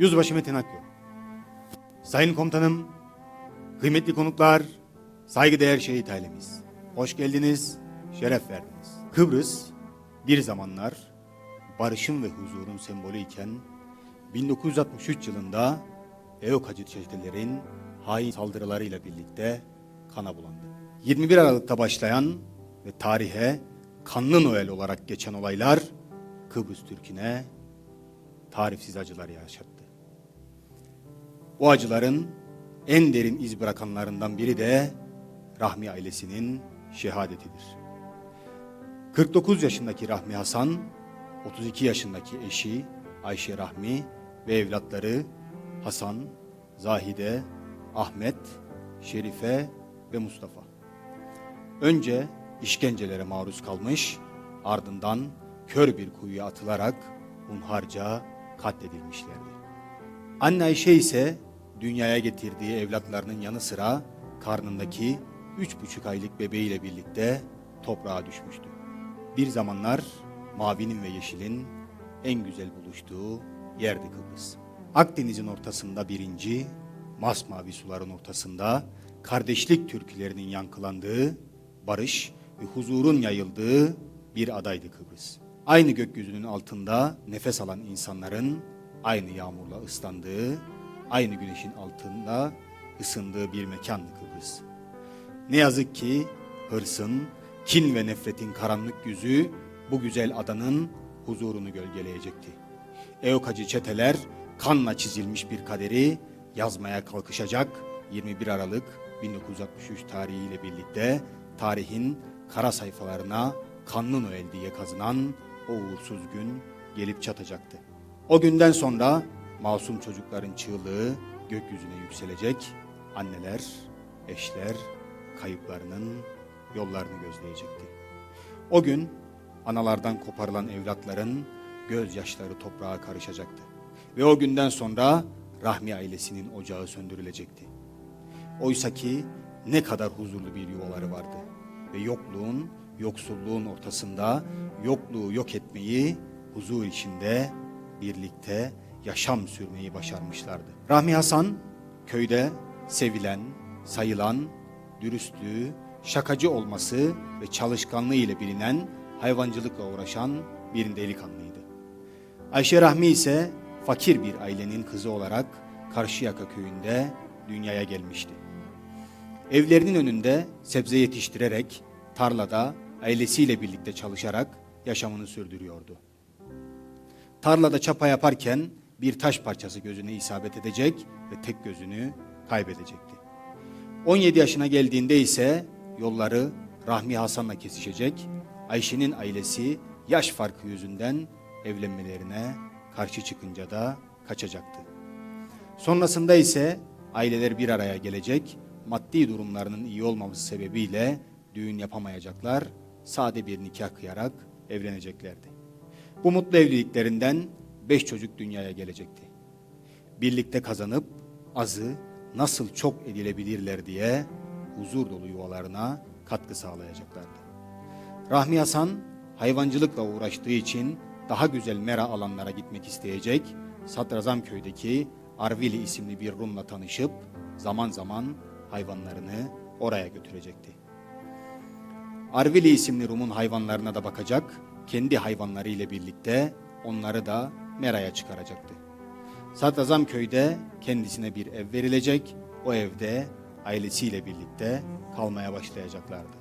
Yüzbaşı Metin Akgül. Sayın komutanım, kıymetli konuklar, saygıdeğer şehit ailemiz. Hoş geldiniz, şeref verdiniz. Kıbrıs bir zamanlar barışın ve huzurun sembolü iken 1963 yılında EOKACı çetelerin hain saldırılarıyla birlikte kana bulandı. 21 Aralık'ta başlayan ve tarihe kanlı Noel olarak geçen olaylar Kıbrıs Türk'üne tarifsiz acılar yaşattı. O acıların en derin iz bırakanlarından biri de Rahmi ailesinin şehadetidir. 49 yaşındaki Rahmi Hasan, 32 yaşındaki eşi Ayşe Rahmi ve evlatları Hasan, Zahide, Ahmet, Şerife ve Mustafa. Önce işkencelere maruz kalmış, ardından kör bir kuyuya atılarak hunharca katledilmişlerdi. Anne Ayşe ise dünyaya getirdiği evlatlarının yanı sıra karnındaki üç buçuk aylık bebeğiyle birlikte toprağa düşmüştü. Bir zamanlar mavinin ve yeşilin en güzel buluştuğu yerdi Kıbrıs. Akdeniz'in ortasında birinci, masmavi suların ortasında kardeşlik türkülerinin yankılandığı, barış ve huzurun yayıldığı bir adaydı Kıbrıs. Aynı gökyüzünün altında nefes alan insanların aynı yağmurla ıslandığı, aynı güneşin altında ısındığı bir mekandı Kıbrıs. Ne yazık ki hırsın, kin ve nefretin karanlık yüzü bu güzel adanın huzurunu gölgeleyecekti. Eokacı çeteler kanla çizilmiş bir kaderi yazmaya kalkışacak 21 Aralık 1963 tarihiyle birlikte tarihin kara sayfalarına kanlı Noel diye kazınan o uğursuz gün gelip çatacaktı. O günden sonra masum çocukların çığlığı gökyüzüne yükselecek, anneler, eşler kayıplarının yollarını gözleyecekti. O gün analardan koparılan evlatların gözyaşları toprağa karışacaktı. Ve o günden sonra Rahmi ailesinin ocağı söndürülecekti. Oysa ki ne kadar huzurlu bir yuvaları vardı. Ve yokluğun, yoksulluğun ortasında yokluğu yok etmeyi huzur içinde birlikte yaşam sürmeyi başarmışlardı. Rahmi Hasan köyde sevilen, sayılan, dürüstlüğü, şakacı olması ve çalışkanlığı ile bilinen hayvancılıkla uğraşan bir delikanlıydı. Ayşe Rahmi ise fakir bir ailenin kızı olarak Karşıyaka köyünde dünyaya gelmişti. Evlerinin önünde sebze yetiştirerek, tarlada ailesiyle birlikte çalışarak yaşamını sürdürüyordu. Tarlada çapa yaparken bir taş parçası gözüne isabet edecek ve tek gözünü kaybedecekti. 17 yaşına geldiğinde ise yolları Rahmi Hasan'la kesişecek. Ayşe'nin ailesi yaş farkı yüzünden evlenmelerine karşı çıkınca da kaçacaktı. Sonrasında ise aileler bir araya gelecek, maddi durumlarının iyi olmaması sebebiyle düğün yapamayacaklar, sade bir nikah kıyarak evleneceklerdi. Bu mutlu evliliklerinden beş çocuk dünyaya gelecekti. Birlikte kazanıp azı nasıl çok edilebilirler diye huzur dolu yuvalarına katkı sağlayacaklardı. Rahmi Hasan hayvancılıkla uğraştığı için daha güzel mera alanlara gitmek isteyecek, Sadrazam köydeki Arvili isimli bir Rum'la tanışıp zaman zaman hayvanlarını oraya götürecekti. Arvili isimli Rum'un hayvanlarına da bakacak, kendi hayvanları ile birlikte onları da meraya çıkaracaktı. Sadrazam köyde kendisine bir ev verilecek, o evde ailesiyle birlikte kalmaya başlayacaklardı.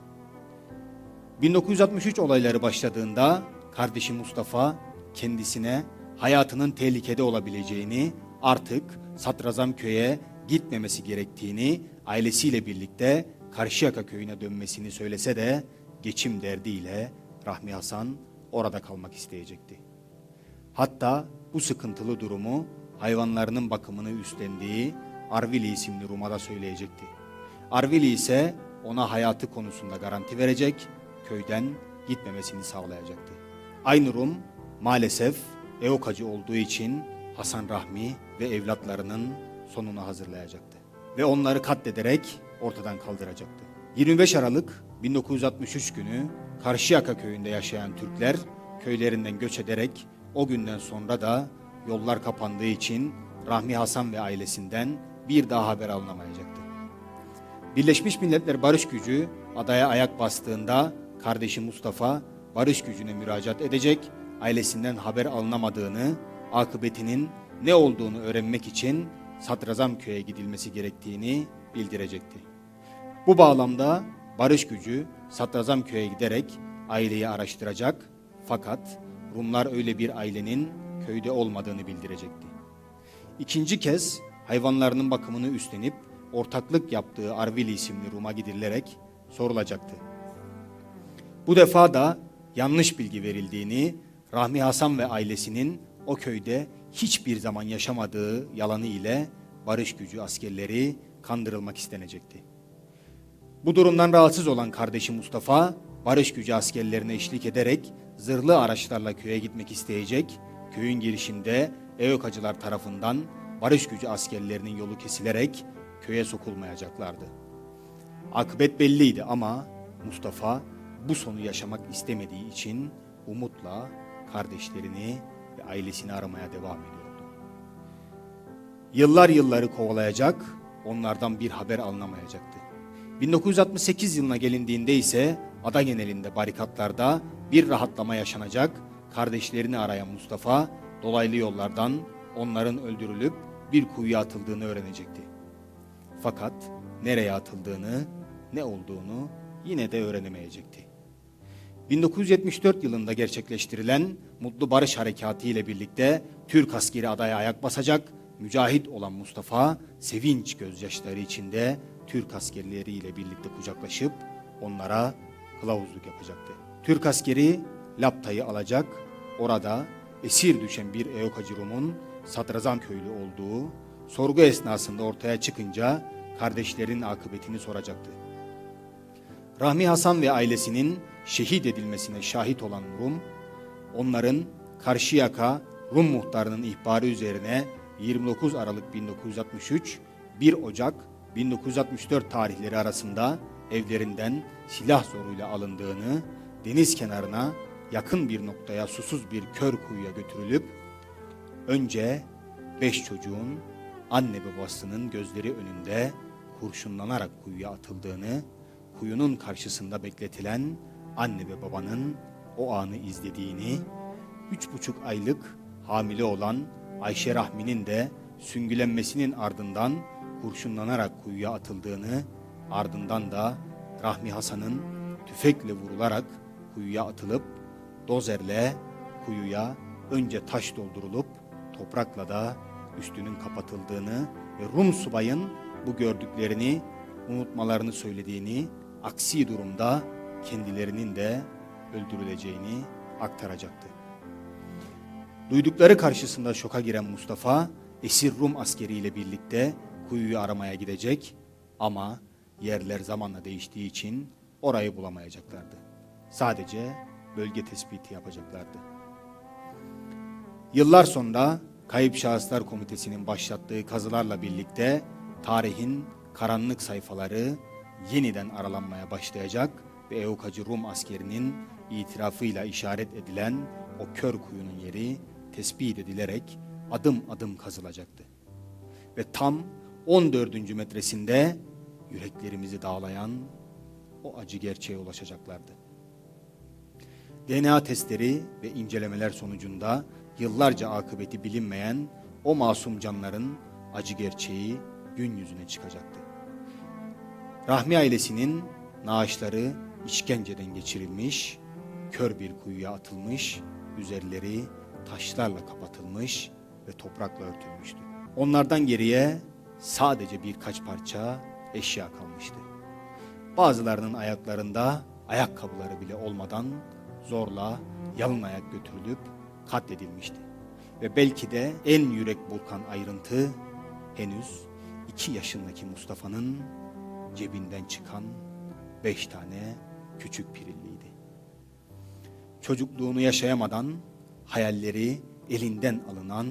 1963 olayları başladığında kardeşi Mustafa kendisine hayatının tehlikede olabileceğini, artık Sadrazam köye gitmemesi gerektiğini, ailesiyle birlikte Karşıyaka köyüne dönmesini söylese de geçim derdiyle Rahmi Hasan orada kalmak isteyecekti. Hatta bu sıkıntılı durumu hayvanlarının bakımını üstlendiği Arvili isimli Rum'a da söyleyecekti. Arvili ise ona hayatı konusunda garanti verecek, köyden gitmemesini sağlayacaktı. Aynı Rum maalesef Eokacı olduğu için Hasan Rahmi ve evlatlarının sonunu hazırlayacaktı. Ve onları katlederek ortadan kaldıracaktı. 25 Aralık 1963 günü Karşıyaka köyünde yaşayan Türkler köylerinden göç ederek o günden sonra da yollar kapandığı için Rahmi Hasan ve ailesinden bir daha haber alınamayacaktı. Birleşmiş Milletler Barış Gücü adaya ayak bastığında kardeşi Mustafa barış gücüne müracaat edecek, ailesinden haber alınamadığını, akıbetinin ne olduğunu öğrenmek için Sadrazam köye gidilmesi gerektiğini bildirecekti. Bu bağlamda barış gücü Sadrazam köye giderek aileyi araştıracak fakat Rumlar öyle bir ailenin köyde olmadığını bildirecekti. İkinci kez hayvanlarının bakımını üstlenip ortaklık yaptığı Arvili isimli Rum'a gidilerek sorulacaktı. Bu defa da yanlış bilgi verildiğini, Rahmi Hasan ve ailesinin o köyde hiçbir zaman yaşamadığı yalanı ile barış gücü askerleri kandırılmak istenecekti. Bu durumdan rahatsız olan kardeşi Mustafa, barış gücü askerlerine eşlik ederek zırhlı araçlarla köye gitmek isteyecek, köyün girişinde EÖKACılar tarafından barış gücü askerlerinin yolu kesilerek köye sokulmayacaklardı. Akıbet belliydi ama Mustafa bu sonu yaşamak istemediği için umutla kardeşlerini ve ailesini aramaya devam ediyordu. Yıllar yılları kovalayacak, onlardan bir haber alınamayacaktı. 1968 yılına gelindiğinde ise ada genelinde barikatlarda bir rahatlama yaşanacak, kardeşlerini arayan Mustafa dolaylı yollardan onların öldürülüp bir kuyuya atıldığını öğrenecekti. Fakat nereye atıldığını, ne olduğunu yine de öğrenemeyecekti. 1974 yılında gerçekleştirilen Mutlu Barış Harekatı ile birlikte Türk askeri adaya ayak basacak, mücahit olan Mustafa sevinç gözyaşları içinde Türk askerleriyle birlikte kucaklaşıp onlara kılavuzluk yapacaktı. Türk askeri Lapta'yı alacak, orada esir düşen bir EOKacı Rum'un Sadrazam köylü olduğu sorgu esnasında ortaya çıkınca kardeşlerin akıbetini soracaktı. Rahmi Hasan ve ailesinin şehit edilmesine şahit olan Rum, onların Karşıyaka Rum muhtarının ihbarı üzerine 29 Aralık 1963, 1 Ocak 1964 tarihleri arasında evlerinden silah zoruyla alındığını, deniz kenarına yakın bir noktaya susuz bir kör kuyuya götürülüp, önce beş çocuğun anne babasının gözleri önünde kurşunlanarak kuyuya atıldığını, kuyunun karşısında bekletilen anne ve babanın o anı izlediğini, üç buçuk aylık hamile olan Ayşe Rahmi'nin de süngülenmesinin ardından kurşunlanarak kuyuya atıldığını, ardından da Rahmi Hasan'ın tüfekle vurularak kuyuya atılıp dozerle kuyuya önce taş doldurulup toprakla da üstünün kapatıldığını ve Rum subayın bu gördüklerini unutmalarını söylediğini, aksi durumda kendilerinin de öldürüleceğini aktaracaktı. Duydukları karşısında şoka giren Mustafa, esir Rum askeriyle birlikte kuyuyu aramaya gidecek ama yerler zamanla değiştiği için orayı bulamayacaklardı. Sadece bölge tespiti yapacaklardı. Yıllar sonra Kayıp Şahıslar Komitesi'nin başlattığı kazılarla birlikte tarihin karanlık sayfaları yeniden aralanmaya başlayacak ve Eukacı Rum askerinin itirafıyla işaret edilen o kör kuyunun yeri tespit edilerek adım adım kazılacaktı. Ve tam 14. metresinde yüreklerimizi dağlayan o acı gerçeğe ulaşacaklardı. DNA testleri ve incelemeler sonucunda yıllarca akıbeti bilinmeyen o masum canların acı gerçeği gün yüzüne çıkacaktı. Rahmi ailesinin naaşları işkenceden geçirilmiş, kör bir kuyuya atılmış, üzerleri taşlarla kapatılmış ve toprakla örtülmüştü. Onlardan geriye sadece birkaç parça eşya kalmıştı. Bazılarının ayaklarında ayakkabıları bile olmadan zorla yalın ayak götürülüp katledilmişti. Ve belki de en yürek burkan ayrıntı henüz iki yaşındaki Mustafa'nın cebinden çıkan beş tane küçük pirilliydi. Çocukluğunu yaşayamadan hayalleri elinden alınan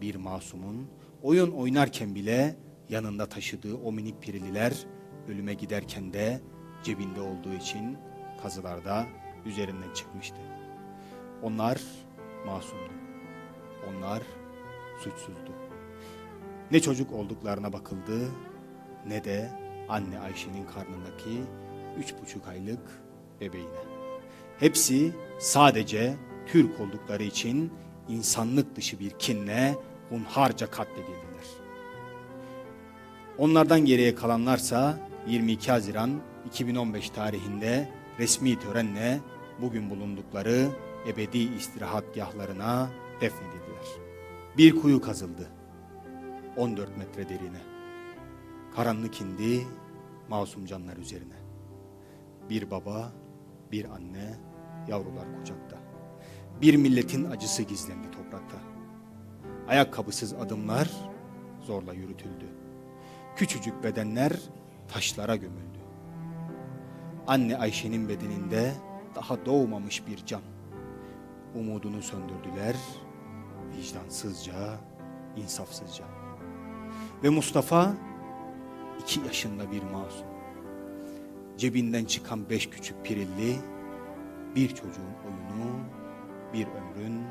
bir masumun oyun oynarken bile yanında taşıdığı o minik pirilliler ölüme giderken de cebinde olduğu için kazılarda üzerinden çıkmıştı. Onlar masumdu. Onlar suçsuzdu. ne çocuk olduklarına bakıldı ne de anne Ayşe'nin karnındaki üç buçuk aylık bebeğine. Hepsi sadece Türk oldukları için insanlık dışı bir kinle hunharca katledildiler. Onlardan geriye kalanlarsa 22 Haziran 2015 tarihinde resmi törenle bugün bulundukları ebedi istirahatgahlarına defnedildiler. Bir kuyu kazıldı. 14 metre derine. Karanlık indi masum canlar üzerine. Bir baba, bir anne, yavrular kucakta. Bir milletin acısı gizlendi toprakta. Ayakkabısız adımlar zorla yürütüldü. Küçücük bedenler taşlara gömüldü. Anne Ayşe'nin bedeninde daha doğmamış bir can. Umudunu söndürdüler, vicdansızca, insafsızca. Ve Mustafa iki yaşında bir masum. Cebinden çıkan beş küçük pirilli, bir çocuğun oyunu, bir ömrün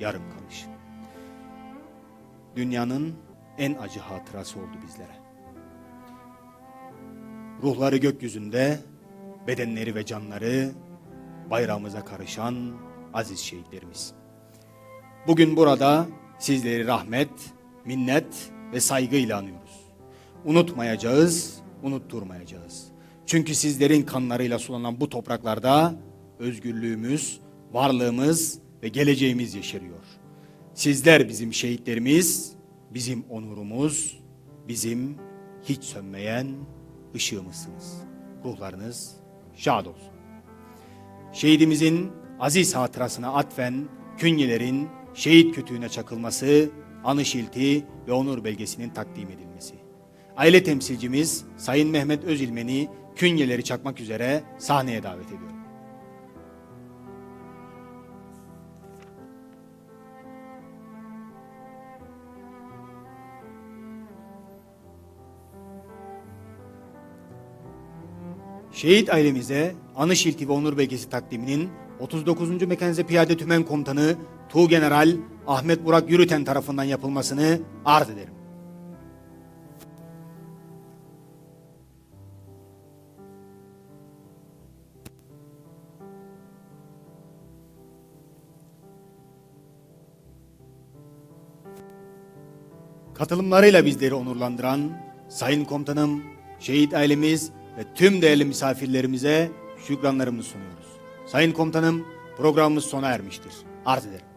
yarım kalışı. Dünyanın en acı hatırası oldu bizlere. Ruhları gökyüzünde, bedenleri ve canları bayrağımıza karışan aziz şehitlerimiz. Bugün burada sizleri rahmet, minnet ve saygıyla anıyoruz. Unutmayacağız, unutturmayacağız. Çünkü sizlerin kanlarıyla sulanan bu topraklarda özgürlüğümüz, varlığımız ve geleceğimiz yeşeriyor. Sizler bizim şehitlerimiz, bizim onurumuz, bizim hiç sönmeyen ışığımızsınız. Ruhlarınız şad olsun. Şehidimizin aziz hatırasına atfen künyelerin şehit kütüğüne çakılması, anı şilti ve onur belgesinin takdim edilmesi. Aile temsilcimiz Sayın Mehmet Özilmen'i künyeleri çakmak üzere sahneye davet ediyorum. Şehit ailemize anı şilti ve onur belgesi takdiminin 39. Mekanize Piyade Tümen Komutanı Tuğgeneral Ahmet Burak Yürüten tarafından yapılmasını arz ederim. Katılımlarıyla bizleri onurlandıran Sayın Komutanım, şehit ailemiz ve tüm değerli misafirlerimize şükranlarımızı sunuyoruz. Sayın Komutanım programımız sona ermiştir. Arz ederim.